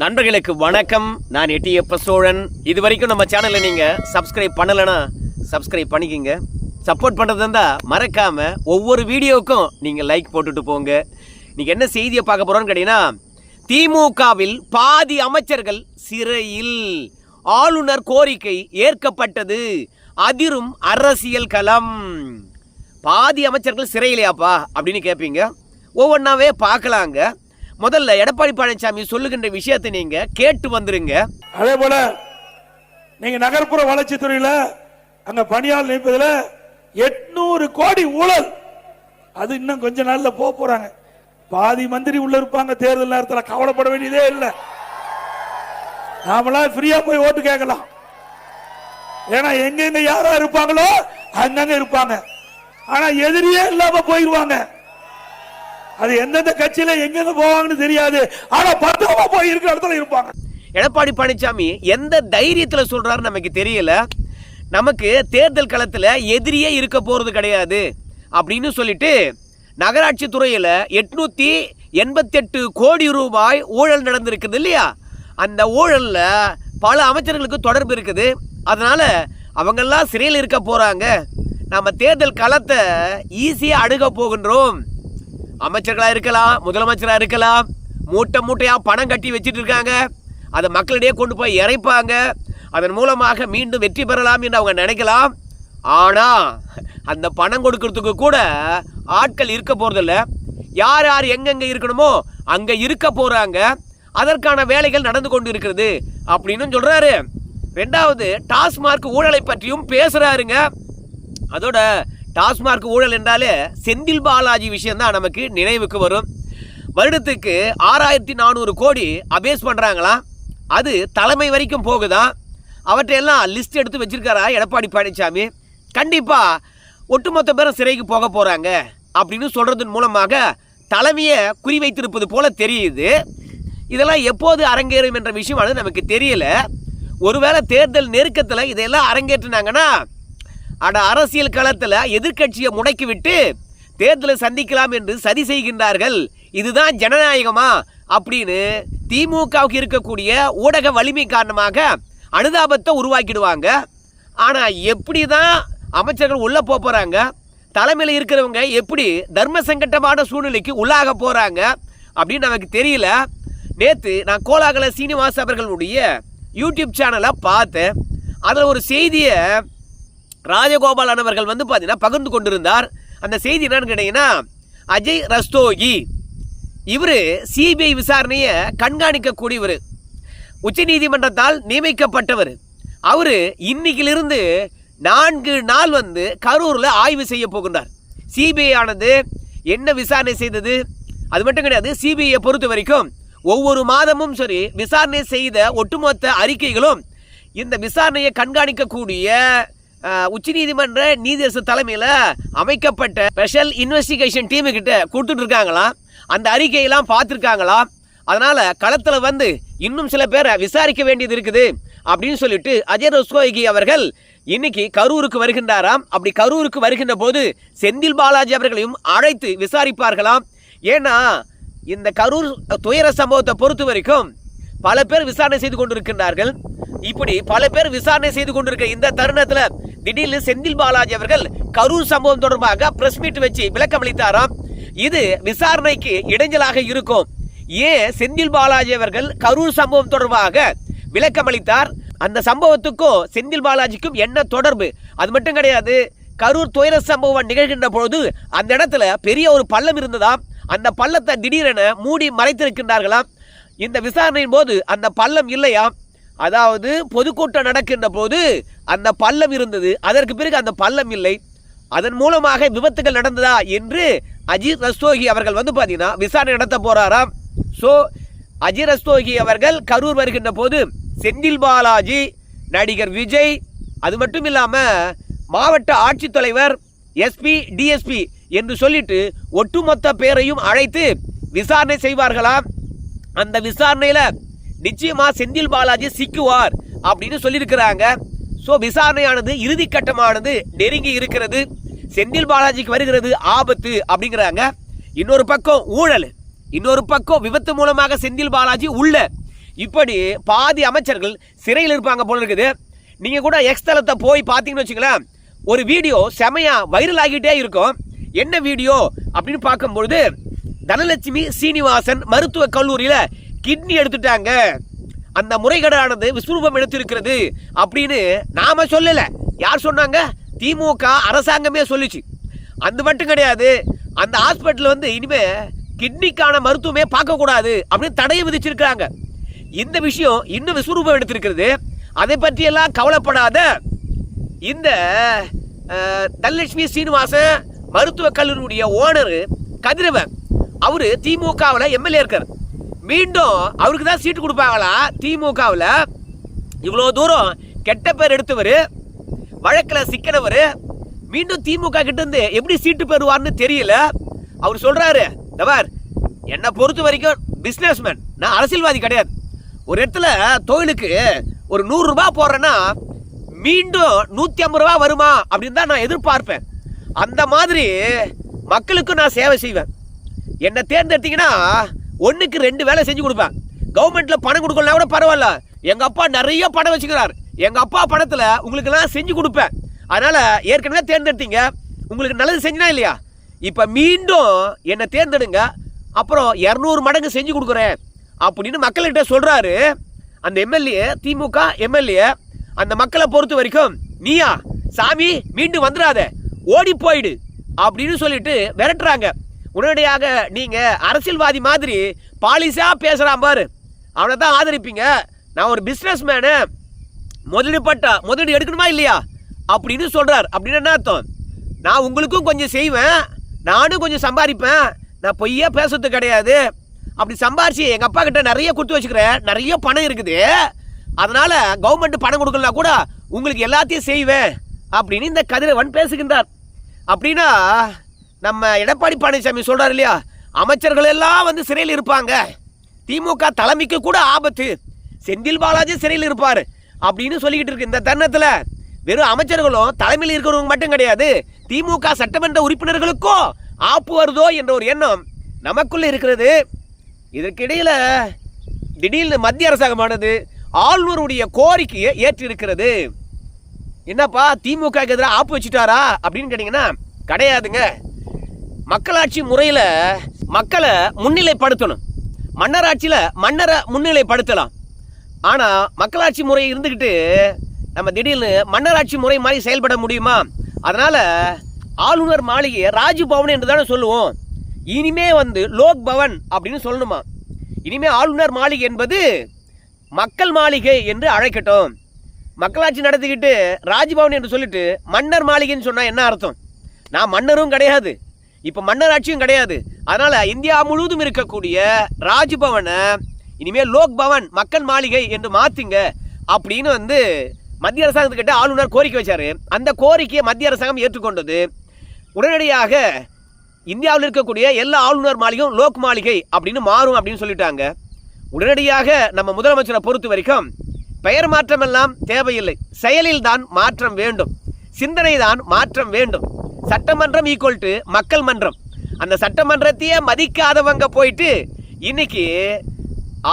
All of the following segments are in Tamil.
நண்பர்களுக்கு வணக்கம். நான் எட்டியப்ப சோழன். இது வரைக்கும் நம்ம சேனலை நீங்க சப்ஸ்கிரைப் பண்ணலைன்னா சப்ஸ்கிரைப் பண்ணிக்கிங்க. சப்போர்ட் பண்ணுறது இருந்தா மறக்காம ஒவ்வொரு வீடியோவுக்கும் நீங்க லைக் போட்டுட்டு போங்க. நீங்க என்ன செய்தியை பார்க்க போறோம்னு கேட்டீங்கன்னா திமுகவில் பாதி அமைச்சர்கள் சிறையில். ஆளுநர் கோரிக்கை ஏற்கப்பட்டது. அதிரும் அரசியல் களம். பாதி அமைச்சர்கள் சிறையிலையாப்பா அப்படின்னு கேட்பீங்க ஒவ்வொன்றாவே பார்க்கலாங்க. முதல்ல எடப்பாடி பழனிசாமி சொல்லுகின்ற விஷயத்தை நீங்க கேட்டு வந்துருங்க. அதே போல நீங்க நகர்ப்புற வளர்ச்சித்துறையில அங்க பணியாளர் நிற்பதுல எட்நூறு கோடி ஊழல். அது இன்னும் கொஞ்ச நாள்ல போக போறாங்க. பாதி மந்திரி உள்ள இருப்பாங்க தேர்தல் நேரத்தில் கவலைப்பட வேண்டியதே இல்லை. நாமளா ஃப்ரீயா போய் ஓட்டு கேட்கலாம். ஏன்னா எங்கெங்க யாரா இருப்பாங்களோ அங்கங்க இருப்பாங்க. ஆனா எதிரியே இல்லாம போயிருவாங்க. அது எந்தெந்த கட்சியில எங்கெங்க போவாங்கன்னு தெரியாது. ஆனா பத்திரமா போய் இருக்கிற இடத்துல இருப்பாங்க. எடப்பாடி பழனிசாமி எந்த தைரியத்துல சொல்றாரு நமக்கு தெரியல. நமக்கு தேர்தல் களத்துல எதிரியே இருக்க போறது கிடையாது அப்படின்னு சொல்லிட்டு நகராட்சி துறையில எட்நூத்தி எண்பத்தெட்டு கோடி ரூபாய் ஊழல் நடந்திருக்குது இல்லையா? அந்த ஊழல்ல பல அமைச்சர்களுக்கு தொடர்பு இருக்குது. அதனால அவங்கெல்லாம் சிறையில் இருக்க போறாங்க. நம்ம தேர்தல் களத்தை ஈஸியாக அணுக போகின்றோம். அமைச்சர்களாக இருக்கலாம் முதலமைச்சராக இருக்கலாம் மூட்டை மூட்டையாக பணம் கட்டி வச்சிட்டு இருக்காங்க. அதை மக்களிடையே கொண்டு போய் இறைப்பாங்க. அதன் மூலமாக மீண்டும் வெற்றி பெறலாம் என்று அவங்க நினைக்கலாம். ஆனால் அந்த பணம் கொடுக்கறதுக்கு கூட ஆட்கள் இருக்க போகிறதில்ல யார் யார் எங்கெங்கே இருக்கணுமோ அங்கே இருக்க போகிறாங்க அதற்கான வேலைகள் நடந்து கொண்டு இருக்கிறது அப்படின்னு சொல்கிறாரு ரெண்டாவது டாஸ்மார்க் ஊழலை பற்றியும் பேசுகிறாருங்க அதோட டாஸ்மார்க் ஊழல் என்றாலே செந்தில் பாலாஜி விஷயந்தான் நமக்கு நினைவுக்கு வரும். வருடத்துக்கு ஆறாயிரத்தி நானூறு கோடி அபேஸ் பண்ணுறாங்களாம் அது தலைமை வரைக்கும் போகுதான் அவற்றையெல்லாம் லிஸ்ட் எடுத்து வச்சுருக்காரா எடப்பாடி பழனிசாமி கண்டிப்பாக ஒட்டுமொத்த பேரும் சிறைக்கு போக போகிறாங்க அப்படின்னு சொல்கிறதன் மூலமாக தலைமையை குறிவைத்திருப்பது போல தெரியுது. இதெல்லாம் எப்போது அரங்கேறும் என்ற விஷயம் அது நமக்கு தெரியல. ஒருவேளை தேர்தல் நெருக்கத்தில் இதையெல்லாம் அரங்கேற்றினாங்கன்னா ஆனால் அரசியல் களத்தில் எதிர்க்கட்சியை முடக்கிவிட்டு தேர்தலை சந்திக்கலாம் என்று சதி செய்கின்றார்கள். இதுதான் ஜனநாயகமா? அப்படின்னு திமுகவுக்கு இருக்கக்கூடிய ஊடக வலிமை காரணமாக அனுதாபத்தை உருவாக்கிடுவாங்க. ஆனால் எப்படி தான் அமைச்சர்கள் உள்ளே போக போகிறாங்க தலைமையில் இருக்கிறவங்க எப்படி தர்ம சங்கட்டமான சூழ்நிலைக்கு உள்ளாக போகிறாங்க அப்படின்னு நமக்கு தெரியல. நேற்று நான் கோலாகல சீனிவாஸ் அவர்களுடைய யூடியூப் சேனலை பார்த்தேன். அதில் ஒரு செய்தியை ராஜகோபாலன் அவர்கள் வந்து பார்த்தீங்கன்னா பகிர்ந்து கொண்டிருந்தார். அந்த செய்தி என்னன்னு கேட்டீங்கன்னா அஜய் ரஸ்தோகி. இவர் சிபிஐ விசாரணையை கண்காணிக்கக்கூடியவர். உச்சநீதிமன்றத்தால் நியமிக்கப்பட்டவர். அவர் இன்னைக்கிலிருந்து நான்கு நாள் வந்து கரூரில் ஆய்வு செய்ய போகின்றார். சிபிஐ ஆனது என்ன விசாரணை செய்தது? அது மட்டும் கிடையாது சிபிஐயை பொறுத்த வரைக்கும் ஒவ்வொரு மாதமும் சரி விசாரணை செய்த ஒட்டுமொத்த அறிக்கைகளும் இந்த விசாரணையை கண்காணிக்கக்கூடிய உச்சநீதிமன்ற நீதியரசு தலைமையில் அமைக்கப்பட்ட ஸ்பெஷல் இன்வெஸ்டிகேஷன் டீமுக்கிட்ட கொடுத்துட்டு இருக்காங்களாம் அந்த அறிக்கையெல்லாம் பார்த்துருக்காங்களாம் அதனால் களத்தில் வந்து இன்னும் சில பேரை விசாரிக்க வேண்டியது இருக்குது அப்படின்னு சொல்லிட்டு அஜய் ரஸ்கோகி அவர்கள் இன்னைக்கு கரூருக்கு வருகின்றாராம். அப்படி கரூருக்கு வருகின்ற போது செந்தில் பாலாஜி அவர்களையும் அழைத்து விசாரிப்பார்களாம். ஏன்னா இந்த கரூர் துயர சம்பவத்தை பொறுத்த வரைக்கும் பல பேர் விசாரணை செய்து கொண்டிருக்கின்றார்கள். இப்படி பல பேர் விசாரணை செய்து கொண்டிருக்க இந்த தருணத்துல திடீர்னு செந்தில் பாலாஜி அவர்கள் கரூர் சம்பவம் தொடர்பாக பிரஸ் மீட் வச்சு விளக்கம் அளித்தாராம் இது விசாரணைக்கு இடைஞ்சலாக இருக்கும். ஏன் செந்தில் பாலாஜி அவர்கள் கரூர் சம்பவம் தொடர்பாக விளக்கம் அளித்தார் அந்த சம்பவத்துக்கும் செந்தில் பாலாஜிக்கும் என்ன தொடர்பு? அது மட்டும் கிடையாது கரூர் துயர சம்பவம் நிகழ்கின்ற பொழுது அந்த இடத்துல பெரிய ஒரு பள்ளம் இருந்ததாம். அந்த பள்ளத்தை திடீரென மூடி மறைத்திருக்கின்றார்களாம். இந்த விசாரணையின் போது அந்த பள்ளம் இல்லையாம்? அதாவது பொதுக்கூட்டம் நடக்கின்ற போது அந்த பள்ளம் இருந்தது. அதற்கு பிறகு அந்த பள்ளம் இல்லை. அதன் மூலமாக விபத்துகள் நடந்ததா என்று அஜித் ரஸ்தோகி அவர்கள் வந்து பார்த்தீங்கன்னா விசாரணை நடத்த போறாராம். ஸோ அஜித் ரஸ்தோகி அவர்கள் கரூர் வருகின்ற போது செந்தில் பாலாஜி நடிகர் விஜய் அது மட்டும் இல்லாமல் மாவட்ட ஆட்சித்தலைவர் எஸ்பி டிஎஸ்பி என்று சொல்லிட்டு ஒட்டுமொத்த பேரையும் அழைத்து விசாரணை செய்வார்களாம். அந்த விசாரணையில் நிச்சயமா செந்தில் பாலாஜி சிக்குவார் அப்படின்னு சொல்லியிருக்கிறாங்க. ஸோ விசாரணையானது இறுதி கட்டமானது நெருங்கி இருக்கிறது. செந்தில் பாலாஜிக்கு வருகிறது ஆபத்து அப்படிங்கிறாங்க. இன்னொரு பக்கம் ஊழல். இன்னொரு பக்கம் விபத்து மூலமாக செந்தில் பாலாஜி உள்ள. இப்படி பாதி அமைச்சர்கள் சிறையில் இருப்பாங்க போல இருக்குது. நீங்கள் கூட எக்ஸ் தளத்தை போய் பார்த்தீங்கன்னு வச்சுங்களேன் ஒரு வீடியோ செமையா வைரல் ஆகிட்டே இருக்கும். என்ன வீடியோ அப்படின்னு பார்க்கும்பொழுது தனலட்சுமி சீனிவாசன் மருத்துவக் கல்லூரியில் கிட்னி எடுத்துட்டாங்க. அந்த முறைகேடானது விஸ்வரூபம் எடுத்திருக்கிறது அப்படின்னு நாம சொல்லலை. யார் சொன்னாங்க? திமுக அரசாங்கமே சொல்லுச்சு. அது மட்டும் கிடையாது அந்த ஹாஸ்பிட்டல் வந்து இனிமே கிட்னிக்கான மருத்துவமே பார்க்கக்கூடாது அப்படின்னு தடையை விதிச்சிருக்கிறாங்க. இந்த விஷயம் இன்னும் விஸ்வரூபம் எடுத்திருக்கிறது. அதை பற்றியெல்லாம் கவலைப்படாத. இந்த தனலட்சுமி சீனிவாசன் மருத்துவக் கல்லூரியுடைய ஓனர் கதிரவன் அவர் திமுகவில் எம்எல்ஏ இருக்கார். மீண்டும் அவருக்கு தான் சீட்டு கொடுப்பாங்களா? திமுகவில். இவ்வளோ தூரம் கெட்ட பேர் எடுத்தவர் வழக்கில் சிக்கினவர் மீண்டும் திமுக கிட்டேருந்து எப்படி சீட்டு பெறுவார்னு தெரியல. அவர் சொல்கிறாரு தவார் என்னை பொறுத்த வரைக்கும் பிஸ்னஸ்மேன் நான் அரசியல்வாதி கிடையாது. ஒரு இடத்துல தொழிலுக்கு ஒரு நூறுரூபா போடுறேன்னா மீண்டும் நூற்றி ஐம்பது ரூபா வருமா அப்படின்னு தான் நான் எதிர்பார்ப்பேன். அந்த மாதிரி மக்களுக்கும் நான் சேவை செய்வேன். என்னை தேர்ந்தெடுத்தீங்கன்னா ஒன்றுக்கு ரெண்டு வேலை செஞ்சு கொடுப்பேன். கவர்மெண்ட்டில் பணம் கொடுக்கலாம் கூட பரவாயில்ல. எங்கள் அப்பா நிறைய பணம் வச்சுக்கிறார். எங்கள் அப்பா பணத்தில் உங்களுக்கு எல்லாம் செஞ்சு கொடுப்பேன். அதனால் ஏற்கனவே தேர்ந்தெடுத்தீங்க. உங்களுக்கு நல்லது செஞ்சினா இல்லையா? இப்போ மீண்டும் என்னை தேர்ந்தெடுங்க. அப்புறம் இரநூறு மடங்கு செஞ்சு கொடுக்குறேன். அப்படின்னு மக்கள்கிட்ட சொல்கிறாரு அந்த எம்எல்ஏ திமுக எம்எல்ஏ அந்த மக்களை பொறுத்த வரைக்கும் நீயா சாமி மீண்டும் வந்துடாத. ஓடி போயிடு. அப்படின்னு சொல்லிட்டு விரட்டுறாங்க. உடனடியாக நீங்கள் அரசியல்வாதி மாதிரி பாலிசாக பேசுகிறான் பாரு. அவனை தான் ஆதரிப்பீங்க. நான் ஒரு பிஸ்னஸ் மேனு முதலீடு பட்டா முதலீடு எடுக்கணுமா இல்லையா? அப்படின்னு சொல்கிறார் அப்படின்னு என்ன அர்த்தம்? நான் உங்களுக்கும் கொஞ்சம் செய்வேன். நானும் கொஞ்சம் சம்பாதிப்பேன். நான் பொய்யா பேசுறது கிடையாது. அப்படி சம்பாரிச்சு எங்கள் அப்பா கிட்ட நிறைய கொடுத்து வச்சுக்கிறேன். நிறைய பணம் இருக்குது. அதனால் கவர்மெண்ட் பணம் கொடுக்கலனா கூட உங்களுக்கு எல்லாத்தையும் செய்வேன். அப்படின்னு இந்த கதிரவன் பேசுகின்றார். அப்படின்னா நம்ம எடப்பாடி பழனிசாமி சொல்கிறார் இல்லையா? அமைச்சர்கள் எல்லாம் வந்து சிறையில் இருப்பாங்க. திமுக தலைமைக்கு கூட ஆபத்து. செந்தில் பாலாஜி சிறையில் இருப்பார் அப்படின்னு சொல்லிக்கிட்டு இருக்கு. இந்த தருணத்தில் வெறும் அமைச்சர்களும் தலைமையில் இருக்கிறவங்க மட்டும் கிடையாது திமுக சட்டமன்ற உறுப்பினர்களுக்கும் ஆப்பு வருதோ என்ற ஒரு எண்ணம் நமக்குள்ளே இருக்கிறது. இதற்கிடையில் திடீர்னு மத்திய அரசாங்கமானது ஆளுநருடைய கோரிக்கையை ஏற்றிருக்கிறது. என்னப்பா திமுக எதிராக ஆப்பு வச்சுட்டாரா அப்படின்னு கேட்டிங்கன்னா கிடையாதுங்க. மக்களாட்சி முறையில் மக்களை முன்னிலைப்படுத்தணும். மன்னராட்சியில் மன்னரை முன்னிலைப்படுத்தலாம். ஆனால் மக்களாட்சி முறை இருந்துக்கிட்டு நம்ம திடீர்னு மன்னராட்சி முறை மாதிரி செயல்பட முடியுமா? அதனால் ஆளுநர் மாளிகையை ராஜ்பவன் என்று தானே சொல்லுவோம். இனிமே வந்து லோக் பவன் அப்படின்னு சொல்லணுமா? இனிமே ஆளுநர் மாளிகை என்பது மக்கள் மாளிகை என்று அழைக்கட்டும். மக்களாட்சி நடத்திக்கிட்டு ராஜ்பவன் என்று சொல்லிட்டு மன்னர் மாளிகைன்னு சொன்னால் என்ன அர்த்தம்? நான் மன்னரும் கிடையாது. இப்போ மன்னர் ஆட்சியும் கிடையாது. அதனால் இந்தியா முழுவதும் இருக்கக்கூடிய ராஜ்பவனை இனிமேல் லோக் பவன் மக்கள் மாளிகை என்று மாற்றுங்க அப்படின்னு வந்து மத்திய அரசாங்கத்துக்கிட்ட ஆளுநர் கோரிக்கை வச்சார். அந்த கோரிக்கையை மத்திய அரசாங்கம் ஏற்றுக்கொண்டது உடனடியாக இந்தியாவில் இருக்கக்கூடிய எல்லா ஆளுநர் மாளிகையும் லோக் மாளிகை அப்படின்னு மாறும் அப்படின்னு சொல்லிட்டாங்க. உடனடியாக நம்ம முதலமைச்சரை பொறுத்த வரைக்கும் பெயர் மாற்றம் எல்லாம் தேவையில்லை. செயலில் தான் மாற்றம் வேண்டும். சிந்தனை தான் மாற்றம் வேண்டும். சட்டமன்றம் ஈக்குவல் டு மக்கள் மன்றம். அந்த சட்டமன்றத்தையே மதிக்காதவங்க போயிட்டு இன்னைக்கு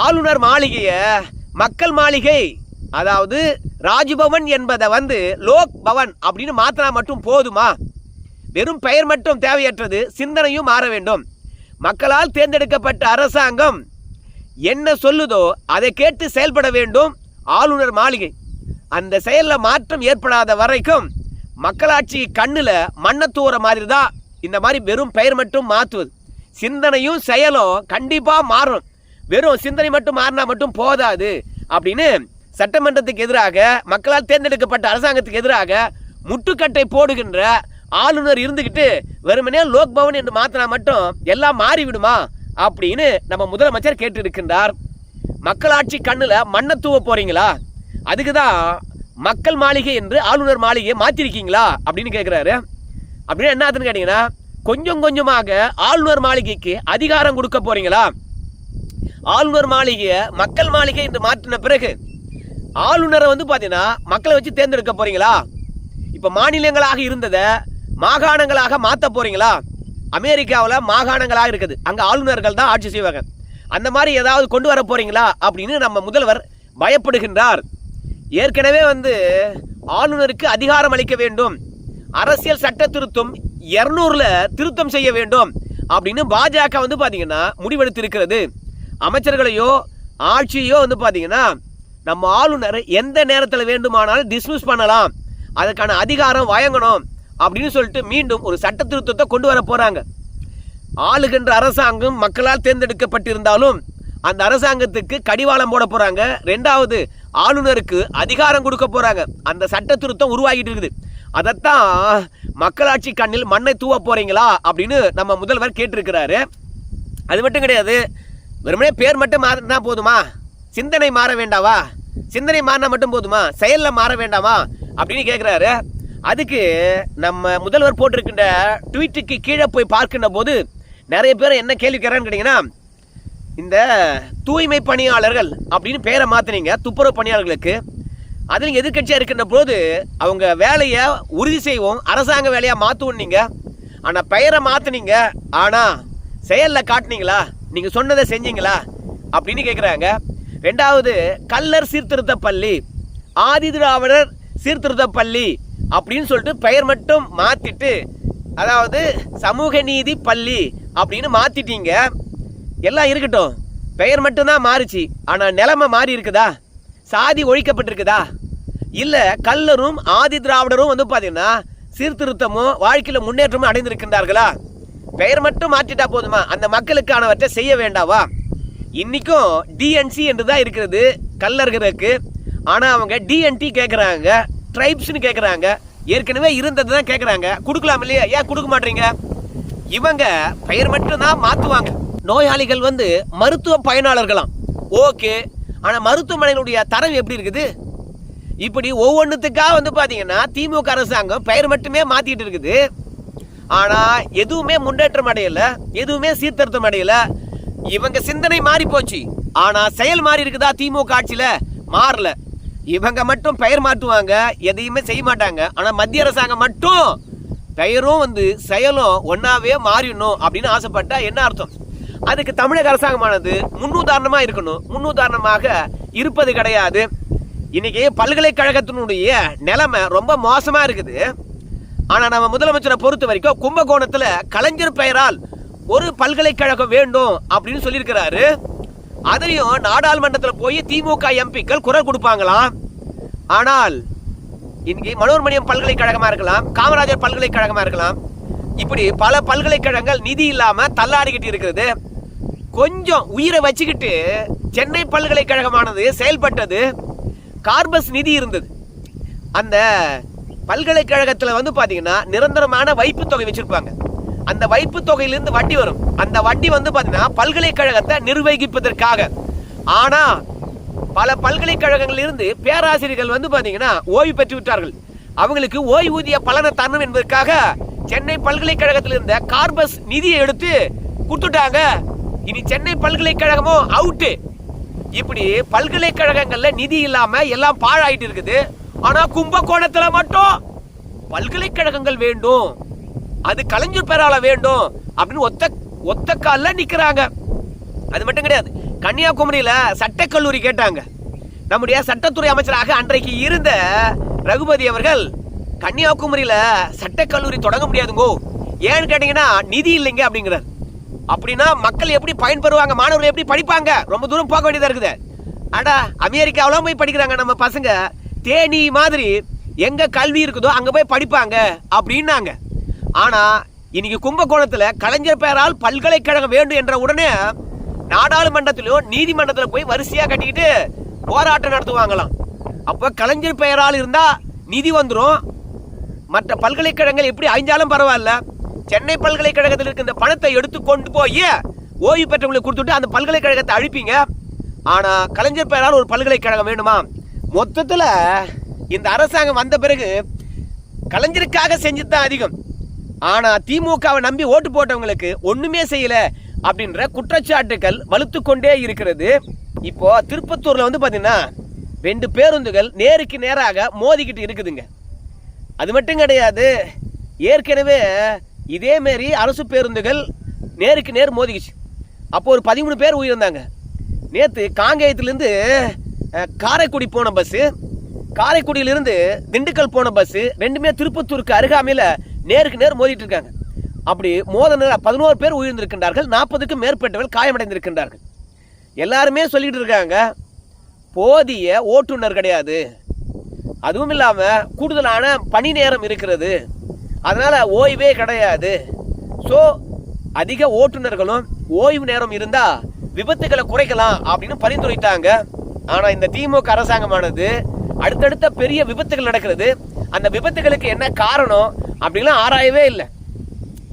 ஆளுநர் மாளிகைய மக்கள் மாளிகை அதாவது ராஜ்பவன் என்பதை வந்து லோக் பவன் அப்படின்னு மாத்தினா மட்டும் போதுமா? வெறும் பெயர் மட்டும் தேவையற்றது சிந்தனையும் மாற வேண்டும். மக்களால் தேர்ந்தெடுக்கப்பட்ட அரசாங்கம் என்ன சொல்லுதோ அதை கேட்டு செயல்பட வேண்டும் ஆளுநர் மாளிகை. அந்த செயலில் மாற்றம் ஏற்படாத வரைக்கும் மக்களாட்சி கண்ணில் மண்ணை தூர மாதிரி தான் இந்த மாதிரி வெறும் பெயர் மட்டும் மாற்றுவது சிந்தனையும் செயலும் கண்டிப்பாக மாறும் வெறும் சிந்தனை மட்டும் மாறினா மட்டும் போதாது அப்படின்னு சட்டமன்றத்துக்கு எதிராக மக்களால் தேர்ந்தெடுக்கப்பட்ட அரசாங்கத்துக்கு எதிராக முட்டுக்கட்டை போடுகின்ற ஆளுநர் இருந்துக்கிட்டு வெறுமனே லோக் பவன் என்று மாத்தினா மட்டும் எல்லாம் மாறிவிடுமா? அப்படின்னு நம்ம முதலமைச்சர் கேட்டு இருக்கின்றார் மக்களாட்சி கண்ணில் மண்ணை தூவ போறீங்களா? அதுக்கு தான் மக்கள் மாளிகை என்று ஆளுநர் மாளிகையை மாற்றிருக்கீங்களா அப்படின்னு கேட்குறாரு அப்படின்னு என்ன ஆகுதுன்னு கேட்டிங்கன்னா கொஞ்சம் கொஞ்சமாக ஆளுநர் மாளிகைக்கு அதிகாரம் கொடுக்க போறீங்களா? ஆளுநர் மாளிகையை மக்கள் மாளிகை என்று மாற்றின பிறகு ஆளுநரை வந்து பார்த்தீங்கன்னா மக்களை வச்சு தேர்ந்தெடுக்க போறீங்களா? இப்போ மாநிலங்களாக இருந்ததை மாகாணங்களாக மாற்ற போறீங்களா? அமெரிக்காவில் மாகாணங்களாக இருக்குது. அங்கே ஆளுநர்கள் தான் ஆட்சி செய்வாங்க. அந்த மாதிரி ஏதாவது கொண்டு வர போறீங்களா? அப்படின்னு நம்ம முதல்வர் பயப்படுகின்றார். ஏற்கனவே வந்து ஆளுநருக்கு அதிகாரம் அளிக்க வேண்டும். அரசியல் சட்ட திருத்தம் இருநூறுல திருத்தம் செய்ய வேண்டும் அப்படின்னு பாஜக வந்து பாத்தீங்கன்னா முடிவெடுத்திருக்கிறது. அமைச்சர்களையோ ஆட்சியோ வந்து பார்த்தீங்கன்னா நம்ம ஆளுநர் எந்த நேரத்தில் வேண்டுமானாலும் டிஸ்மிஸ் பண்ணலாம். அதுக்கான அதிகாரம் வழங்கணும் அப்படின்னு சொல்லிட்டு மீண்டும் ஒரு சட்ட திருத்தத்தை கொண்டு வர போகிறாங்க ஆளுகின்ற அரசாங்கம் மக்களால் தேர்ந்தெடுக்கப்பட்டிருந்தாலும் அந்த அரசாங்கத்துக்கு கடிவாளம் போட போகிறாங்க ரெண்டாவது ஆளுநருக்கு அதிகாரம் கொடுக்க போகிறாங்க அந்த சட்ட திருத்தம் உருவாகிட்டு இருக்குது. அதைத்தான் மக்களாட்சி கண்ணில் மண்ணை தூவ போகிறீங்களா அப்படின்னு நம்ம முதல்வர் கேட்டிருக்கிறாரு. அது மட்டும் கிடையாது வெறுமனே பேர் மட்டும் மாறினா போதுமா? சிந்தனை மாற வேண்டாவா? சிந்தனை மாறினா மட்டும் போதுமா? செயலில் மாற வேண்டாமா? அப்படின்னு கேட்குறாரு அதுக்கு நம்ம முதல்வர் போட்டிருக்கின்ற ட்வீட்டுக்கு கீழே போய் பார்க்கின்ற போது நிறைய பேர் என்ன கேள்வி கேட்குறான்னு கேட்டிங்கன்னா இந்த தூய்மை பணியாளர்கள் அப்படின்னு பேரை மாற்றினீங்க துப்புரவு பணியாளர்களுக்கு. அதில் எதிர்க்கட்சியாக இருக்கின்ற போது அவங்க வேலையை உறுதி செய்வோம் அரசாங்க வேலையாக மாற்றுவோம் நீங்கள் ஆனால் பெயரை மாற்றினீங்க ஆனால் செயலில் காட்டுனீங்களா? நீங்கள் சொன்னதை செஞ்சீங்களா? அப்படின்னு கேட்குறாங்க ரெண்டாவது கல்லர் சீர்திருத்த பள்ளி ஆதி திராவிடர் சீர்திருத்த பள்ளி அப்படின்னு சொல்லிட்டு பெயர் மட்டும் மாற்றிட்டு அதாவது சமூக நீதி பள்ளி அப்படின்னு மாற்றிட்டீங்க எல்லாம் இருக்கட்டும். பெயர் மட்டும்தான் மாறுச்சு. ஆனால் நிலைமை மாறி இருக்குதா? சாதி ஒழிக்கப்பட்டிருக்குதா? இல்லை கல்லரும் ஆதி திராவிடரும் வந்து பார்த்தீங்கன்னா சீர்திருத்தமும் வாழ்க்கையில் முன்னேற்றமும் அடைந்திருக்கின்றார்களா? பெயர் மட்டும் மாற்றிட்டா போதுமா? அந்த மக்களுக்கானவற்றை செய்ய வேண்டாவா? இன்றைக்கும் டிஎன்சி என்று தான் இருக்கிறது கல்லர்களுக்கு ஆனால் அவங்க டிஎன்டி கேட்குறாங்க ட்ரைப்ஸ்னு கேட்குறாங்க ஏற்கனவே இருந்தது தான் கேட்குறாங்க கொடுக்கலாம் இல்லையா ஏன் கொடுக்க மாட்டீங்க? இவங்க பெயர் மட்டும்தான் மாற்றுவாங்க நோயாளிகள் வந்து மருத்துவ பயனாளர்களாம். ஓகே. ஆனால் மருத்துவமனையினுடைய தரம் எப்படி இருக்குது? இப்படி ஒவ்வொன்றுத்துக்காக வந்து பார்த்தீங்கன்னா திமுக அரசாங்கம் பெயர் மட்டுமே மாற்றிட்டு இருக்குது. ஆனால் எதுவுமே முன்னேற்றம் அடையலை. எதுவுமே சீர்திருத்தம் அடையலை. இவங்க சிந்தனை மாறி போச்சு. ஆனால் செயல் மாறி இருக்குதா திமுக ஆட்சியில்? மாறல. இவங்க மட்டும் பெயர் மாற்றுவாங்க. எதையுமே செய்ய மாட்டாங்க. ஆனால் மத்திய அரசாங்கம் மட்டும் பெயரும் வந்து செயலும் ஒன்றாவே மாறிடணும் அப்படின்னு ஆசைப்பட்டா என்ன அர்த்தம்? அதுக்கு தமிழக அரசாங்கமானது முன்னுதாரணமாக இருக்கணும். முன்னுதாரணமாக இருப்பது கிடையாது. இன்னைக்கு பல்கலைக்கழகத்தினுடைய நிலைமை ரொம்ப மோசமாக இருக்குது. ஆனால் நம்ம முதலமைச்சரை பொறுத்த வரைக்கும் கும்பகோணத்தில் கலைஞர் பெயரால் ஒரு பல்கலைக்கழகம் வேண்டும் அப்படின்னு சொல்லியிருக்கிறாரு. அதையும் நாடாளுமன்றத்தில் போய் திமுக எம்பிக்கள் குரல் கொடுப்பாங்களாம். ஆனால் இன்னைக்கு மனோர்மணியம் பல்கலைக்கழகமாக இருக்கலாம் காமராஜர் பல்கலைக்கழகமாக இருக்கலாம். இப்படி பல பல்கலைக்கழகங்கள் நிதி இல்லாமல் தள்ளாடிக்கிட்டு இருக்கிறது. கொஞ்சம் உயிரை வச்சுக்கிட்டு சென்னை பல்கலைக்கழகமானது செயல்பட்டது. கார்பஸ் நிதி இருந்தது. அந்த பல்கலைக்கழகத்தில் வந்து பார்த்தீங்கன்னா நிரந்தரமான வைப்பு தொகை வச்சுருப்பாங்க. அந்த வைப்பு தொகையிலிருந்து வட்டி வரும். அந்த வட்டி வந்து பார்த்தீங்கன்னா பல்கலைக்கழகத்தை நிர்வகிப்பதற்காக. ஆனால் பல பல்கலைக்கழகங்களிலிருந்து பேராசிரியர்கள் வந்து பார்த்தீங்கன்னா ஓய்வு பெற்று விட்டார்கள். அவங்களுக்கு ஓய்வூதிய பலனை தரணும் என்பதற்காக சென்னை பல்கலைக்கழகத்தில் இருந்த கார்பஸ் நிதியை எடுத்து கொடுத்துட்டாங்க. இனி சென்னை பல்கலைக்கழகமும் அவுட்டு இப்படி பல்கலைக்கழகங்கள்ல நிதி இல்லாம எல்லாம் பாழாயிட்டு இருக்குது. ஆனா கும்பகோணத்துல மட்டும் பல்கலைக்கழகங்கள் வேண்டும். அது கலைஞர் பெறால வேண்டும் அப்படின்னு ஒத்த ஒத்த கால நிக்கிறாங்க. அது மட்டும் கிடையாது. கன்னியாகுமரியில சட்டக்கல்லூரி கேட்டாங்க. நம்முடைய சட்டத்துறை அமைச்சராக அன்றைக்கு இருந்த ரகுபதி அவர்கள் கன்னியாகுமரியில சட்டக்கல்லூரி தொடங்க முடியாதுங்கோ. ஏன்னு கேட்டீங்கன்னா நிதி இல்லைங்க அப்படிங்கிறார். அப்படின்னா மக்கள் எப்படி பயன்பெறுவாங்க மாணவர்கள் எப்படி படிப்பாங்க? ரொம்ப தூரம் போக வேண்டியதாக இருக்குது. அடா அமெரிக்காவெல்லாம் போய் படிக்கிறாங்க நம்ம பசங்க. தேனி மாதிரி எங்கே கல்வி இருக்குதோ அங்கே போய் படிப்பாங்க அப்படின்னாங்க. ஆனால் இன்னைக்கு கும்பகோணத்தில் கலைஞர் பெயரால் பல்கலைக்கழகம் வேண்டும் என்ற உடனே நாடாளுமன்றத்திலும் நீதிமன்றத்தில் போய் வரிசையாக கட்டிக்கிட்டு போராட்டம் நடத்துவாங்களாம். அப்போ கலைஞர் பெயரால் இருந்தால் நிதி வந்துடும் மற்ற பல்கலைக்கழகங்கள் எப்படி அழிஞ்சாலும் பரவாயில்ல. சென்னை பல்கலைக்கழகத்தில் இருக்க இந்த பணத்தை எடுத்து கொண்டு போய் ஓய்வு பெற்றவங்களுக்கு கொடுத்துட்டு அந்த பல்கலைக்கழகத்தை அழிப்பீங்க. ஆனால் கலைஞர் பெயரால் ஒரு பல்கலைக்கழகம் வேணுமா? மொத்தத்தில் இந்த அரசாங்கம் வந்த பிறகு கலைஞருக்காக செஞ்சது தான் அதிகம். ஆனால் திமுகவை நம்பி ஓட்டு போட்டவங்களுக்கு ஒன்றுமே செய்யலை அப்படின்ற குற்றச்சாட்டுகள் வலுத்து கொண்டே இருக்கிறது. இப்போ திருப்பத்தூரில் வந்து பார்த்தீங்கன்னா ரெண்டு பேருந்துகள் நேருக்கு நேராக மோதிக்கிட்டு இருக்குதுங்க. அது மட்டும் கிடையாது ஏற்கனவே இதேமாரி அரசு பேருந்துகள் நேருக்கு நேர் மோதிக்கிச்சு. அப்போ ஒரு பதிமூணு பேர் உயிரிழந்தாங்க. நேற்று காங்கேயத்துலேருந்து காரைக்குடி போன பஸ்ஸு காரைக்குடியிலிருந்து திண்டுக்கல் போன பஸ்ஸு ரெண்டுமே திருப்பத்தூருக்கு அருகாமையில் நேருக்கு நேர் மோதிட்டு இருக்காங்க அப்படி மோதன பதினோரு பேர் உயிர்ந்திருக்கின்றார்கள் நாற்பதுக்கும் மேற்பட்டவர்கள் காயமடைந்திருக்கின்றார்கள். எல்லாருமே சொல்லிட்டு இருக்காங்க போதிய ஓட்டுநர் கிடையாது. அதுவும் இல்லாமல் கூடுதலான பணி நேரம் இருக்கிறது. அதனால் ஓய்வே கிடையாது. ஸோ அதிக ஓட்டுநர்களும் ஓய்வு நேரம் இருந்தால் விபத்துகளை குறைக்கலாம் அப்படின்னு பரிந்துரைத்தாங்க. ஆனால் இந்த திமுக அரசாங்கமானது அடுத்தடுத்த பெரிய விபத்துகள் நடக்கிறது. அந்த விபத்துகளுக்கு என்ன காரணம் அப்படின்லாம் ஆராயவே இல்லை.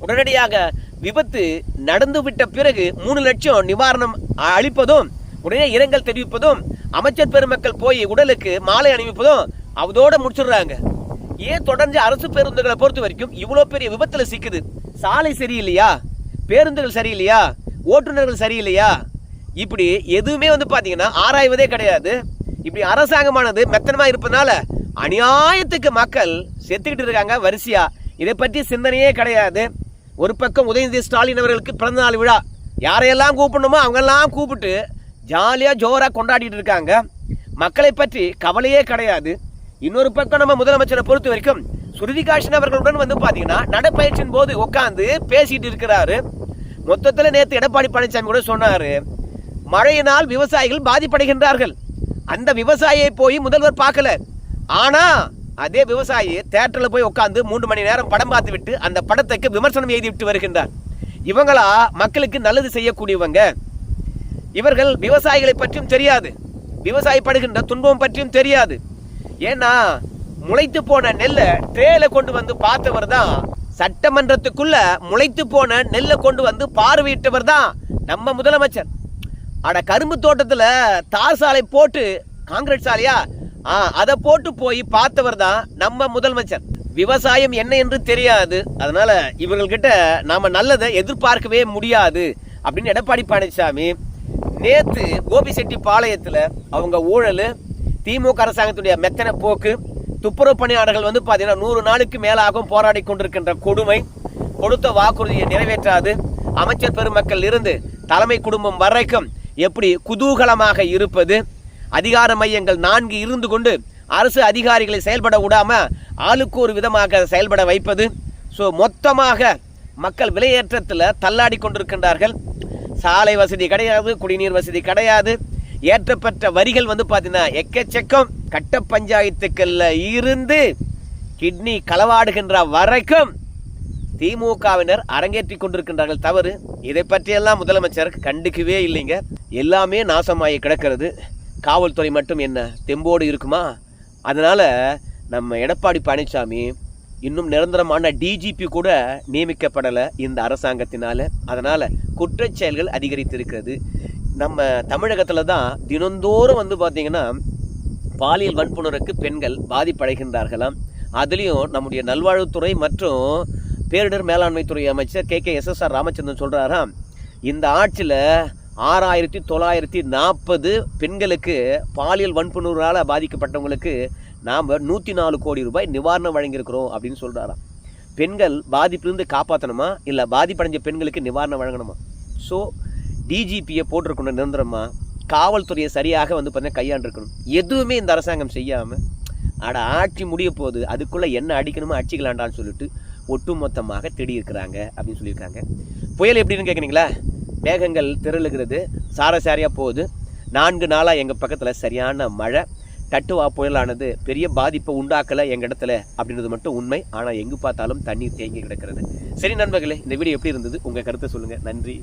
உடனடியாக விபத்து நடந்து விட்ட பிறகு மூணு லட்சம் நிவாரணம் அளிப்பதும் உடனே இரங்கல் தெரிவிப்பதும் அமைச்சர் பெருமக்கள் போய் உடலுக்கு மாலை அணிவிப்பதும் அதோட முடிச்சிடுறாங்க. ஏன் தொடர்ந்து அரசு பேருந்துகளை பொறுத்த வரைக்கும் இவ்வளோ பெரிய விபத்தில் சிக்குது? சாலை சரியில்லையா? பேருந்துகள் சரியில்லையா? ஓட்டுநர்கள் சரியில்லையா? இப்படி எதுவுமே வந்து பார்த்தீங்கன்னா ஆராய்வதே கிடையாது. இப்படி அரசாங்கமானது மெத்தனமாக இருப்பதனால அநியாயத்துக்கு மக்கள் செத்துக்கிட்டு இருக்காங்க வரிசையா. இதை பற்றி சிந்தனையே கிடையாது. ஒரு பக்கம் உதயநிதி ஸ்டாலின் அவர்களுக்கு பிறந்தநாள் விழா. யாரையெல்லாம் கூப்பிடணுமோ அவங்கெல்லாம் கூப்பிட்டு ஜாலியாக ஜோராக கொண்டாடிட்டு இருக்காங்க. மக்களை பற்றி கவலையே கிடையாது. இன்னொரு பக்கம் நம்ம முதலமைச்சரை பொறுத்த வரைக்கும் சுருதிகாஷன் அவர்களுடன் வந்து பார்த்தீங்கன்னா நடைப்பயிற்சியின் போது உட்காந்து பேசிட்டு இருக்கிறாரு. மொத்தத்தில் நேற்று எடப்பாடி பழனிசாமி கூட சொன்னாரு மழையினால் விவசாயிகள் பாதிப்படைகின்றார்கள். அந்த விவசாயியை போய் முதல்வர் பார்க்கல. ஆனா அதே விவசாயி தேட்டரில் போய் உட்காந்து மூன்று மணி நேரம் படம் பார்த்து விட்டு அந்த படத்துக்கு விமர்சனம் எழுதி விட்டு வருகின்றார். இவங்களா மக்களுக்கு நல்லது செய்யக்கூடியவங்க. இவர்கள் விவசாயிகளை பற்றியும் தெரியாது. விவசாயி படுகின்ற துன்பம் பற்றியும் தெரியாது. ஏன்னா முளைத்து போன நெல்லை ட்ரேல கொண்டு வந்து பார்த்தவர் தான் சட்டமன்றத்துக்குள்ள முளைத்து போன நெல்லை கொண்டு வந்து பார்வையிட்டவர் தான் நம்ம முதலமைச்சர். அட கரும்பு தோட்டத்தில் தார் சாலை போட்டு காங்கிரீட் சாலையா? ஆ அதை போட்டு போய் பார்த்தவர் தான் நம்ம முதலமைச்சர். விவசாயம் என்ன என்று தெரியாது. அதனால இவங்கள்கிட்ட நாம நல்லதை எதிர்பார்க்கவே முடியாது. அப்படின்னு எடப்பாடி பழனிசாமி நேற்று கோபிசெட்டி பாளையத்தில் அவங்க ஊழல் திமுக அரசாங்கத்துடைய மெத்தன போக்கு துப்புரவு பணியாளர்கள் வந்து பார்த்தீங்கன்னா நூறு நாளுக்கு மேலாகவும் போராடி கொண்டிருக்கின்ற கொடுமை. கொடுத்த வாக்குறுதியை நிறைவேற்றாது. அமைச்சர் பெருமக்கள் இருந்து தலைமை குடும்பம் வரைக்கும் எப்படி குதூகலமாக இருப்பது? அதிகார மையங்கள் நான்கு இருந்து கொண்டு அரசு அதிகாரிகளை செயல்பட விடாம ஆளுக்கு ஒரு விதமாக செயல்பட வைப்பது. ஸோ மொத்தமாக மக்கள் விலையேற்றத்தில் தள்ளாடி கொண்டிருக்கின்றார்கள். சாலை வசதி கிடையாது குடிநீர் வசதி கிடையாது. ஏற்றப்பட்ட வரிகள் வந்து பார்த்தீங்கன்னா எக்கச்சக்கம் கட்ட பஞ்சாயத்துக்கள்ல இருந்து கிட்னி களவாடுகின்ற வரைக்கும் திமுகவினர் அரங்கேற்றி கொண்டிருக்கின்றார்கள். தவறு. இதை பற்றியெல்லாம் முதலமைச்சர் கண்டுக்கவே இல்லைங்க. எல்லாமே நாசமாகி கிடக்கிறது. காவல்துறை மட்டும் என்ன தெம்போடு இருக்குமா? அதனால் நம்ம எடப்பாடி பழனிசாமி இன்னும் நிரந்தரமான டிஜிபி கூட நியமிக்கப்படலை இந்த அரசாங்கத்தினால். அதனால் குற்றச்செயல்கள் அதிகரித்திருக்கிறது. நம்ம தமிழகத்தில் தான் தினந்தோறும் வந்து பார்த்திங்கன்னா பாலியல் வன்புணருக்கு பெண்கள் பாதிப்படைகின்றார்களாம். அதுலேயும் நம்முடைய நல்வாழ்வுத்துறை மற்றும் பேரிடர் மேலாண்மைத்துறை அமைச்சர் K K S S R Ramachandran சொல்கிறாராம் இந்த ஆட்சியில் ஆறாயிரத்தி தொள்ளாயிரத்தி நாற்பது பெண்களுக்கு பாலியல் வன்புணர்வால் பாதிக்கப்பட்டவங்களுக்கு நாம் நூற்றி நாலு கோடி ரூபாய் நிவாரணம் வழங்கியிருக்கிறோம் அப்படின்னு சொல்கிறாராம் பெண்கள் பாதிப்பிலிருந்து காப்பாற்றணுமா இல்லை பாதிப்படைஞ்ச பெண்களுக்கு நிவாரணம் வழங்கணுமா? ஸோ டிஜிபியை போட்டிருக்கணும் நிரந்தரமாக காவல்துறையை சரியாக வந்து பார்த்தீங்கன்னா கையாண்டிருக்கணும். எதுவுமே இந்த அரசாங்கம் செய்யாமல் அட ஆட்சி முடிய போகுது அதுக்குள்ளே என்ன அடிக்கணுமோ அடிச்சிக்கலாண்டான்னு சொல்லிட்டு ஒட்டுமொத்தமாக தேடி இருக்கிறாங்க அப்படின்னு சொல்லியிருக்காங்க. புயல் எப்படின்னு கேட்குறீங்களா மேகங்கள் திரளுகிறது சாரசாரியாக போகுது. நான்கு நாளாக எங்கள் பக்கத்தில் சரியான மழை. கட்டுவா புயலானது பெரிய பாதிப்பை உண்டாக்கலை எங்கள் இடத்துல அப்படின்றது மட்டும் உண்மை. ஆனால் எங்கே பார்த்தாலும் தண்ணீர் தேங்கி கிடக்கிறது. சரி நண்பர்களே இந்த வீடியோ எப்படி இருந்தது? உங்கள் கருத்தை சொல்லுங்கள் நன்றி.